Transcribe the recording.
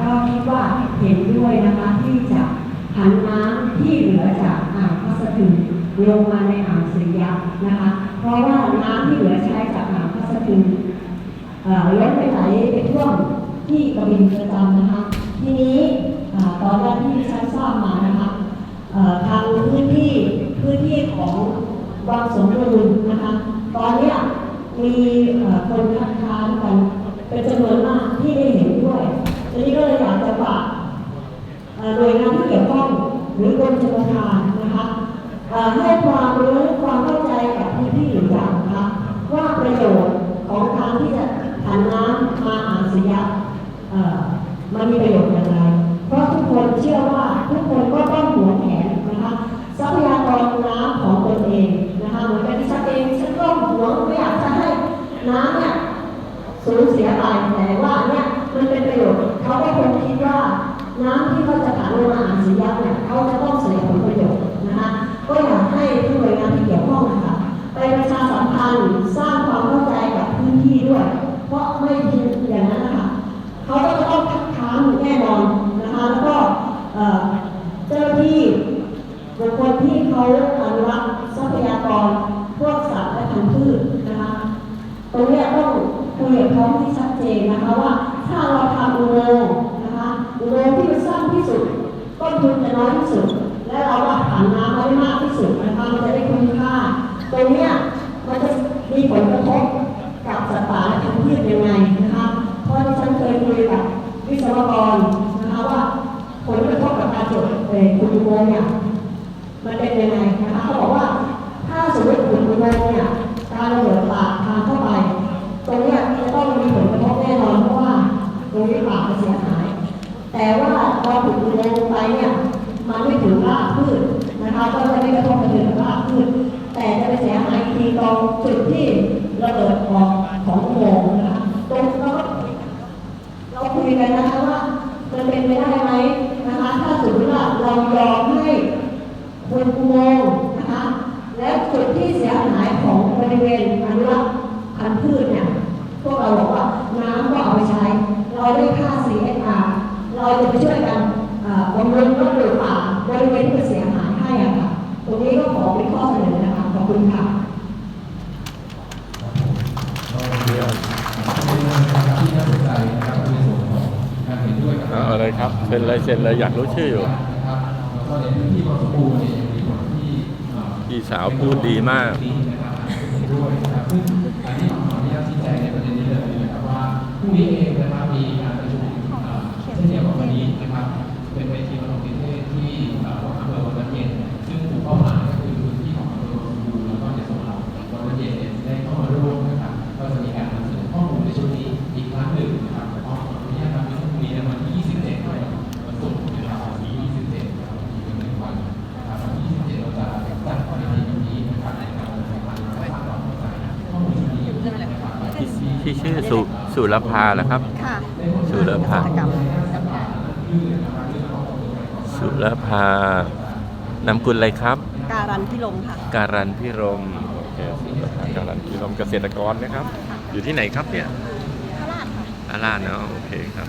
ก็คิดว่าเห็นด้วยนะคะที่จะหันน้ำที่เหลือจากอ่างพัสดุลงมาในอ่างสุริยะนะคะ เพราะว่าน้ำที่เหลือใช้จากอ่างพัสดุล้นไปไหลไปท่วมที่กระบินประจำนะคะ ทีนี้ตอนแรกที่ฉันทราบมานะคะทางพื้นที่พื้นที่ของวังสมบูรณ์นะคะ ตอนนี้มีคนคัดค้านกันเป็ ให้ความรู้ความเข้าใจกับพื้นที่หรือย่างนะคะว่าประโยชน์ของการที่จะผันน้ำมาอาสียะมันมีประโยชน์อย่างไร เพราะทุกคนเชื่อว่าทุกคนก็ต้องหัวแหนนะคะทรัพยากรน้ำของตนเองนะคะเหมือนกับที่ฉันเองฉันก็หวงไม่อยากจะให้น้ำเนี่ยสูญเสียไปแต่ว่าเนี่ยมันเป็นประโยชน์เขาก็คงคิดว่าน้ำที่เขาจะผ่านลง นนะคะว่าถ้าเราทำอุโมงค์นะคะอุโมงค์ที่มันสั้นที่สุดต้นทุนจะน้อยที่สุด และเราว่าผ่านน้ำได้มากที่สุดนะคะมันจะได้คุ้มค่าตรงเนี้ยมันจะมีผลกระทบกับสัตว์ป่าและพันธุ์พืชยังไงนะคะเพราะที่ฉันเคยคุยกับวิศวกรนะคะว่าผลกระทบกับการจดเอ่ออุโมงค์เนี่ยมันเป็นยังไงนะคะเขาบอกว่าถ้าสมมติขุดอุโมงค์เนี่ย เนี่ยมันไม่ถึงรากพืชนะคะก็จะไม่กระทบกระเทือนกับรากพืชแต่จะไปเสียหายทีตรงจุดที่ระเบิดออกของโมงนะคะตรงนั้นเราคุยกันนะคะว่ามันเป็นไปได้ไหมนะคะ ถ้าสมมติว่าเรายอมให้คนอุโมงนะคะ และจุดที่เสียหายของบริเวณอนุรักษ์พันธุ์พืชเนี่ยพวกเราบอกว่าน้ำก็เอาไปใช้ เราได้ค่า CSR เราจะไปช่วยกัน บำรุงรักษาป่าบริเวณที่มันเสียหายให้อะค่ะ ตรงนี้ก็ขอเป็นข้อเสนอนะคะ ขอบคุณค่ะที่น่าสนใจนะครับในส่วนของการเห็นด้วยกับเอาอะไรครับเซ็นเลยเซ็นเลยอยากรู้ชื่ออยู่นะครับแล้วก็ในพื้นที่บางสมบูรณ์เนี่ยยังมีผลที่เอ่อพี่สาวพูดดีมากดีนะครับเห็นด้วยนะครับซึ่งอันนี้ผมขออนุญาตชี้แจงในประเด็นนี้เลยนะครับว่าพรุ่งนี้เอง ที่ชื่อสุสุรภาเหรอครับ ค่ะสุรภา กิจกรรมสุรภานามกุลอะไรครับ การันพิลมค่ะ การันพิรมโอเคสุรภาการันพิรมเกษตรกรนะครับ อยู่ที่ไหนครับเนี่ยพระราชค่ะ อาลาดเนาะโอเคครับ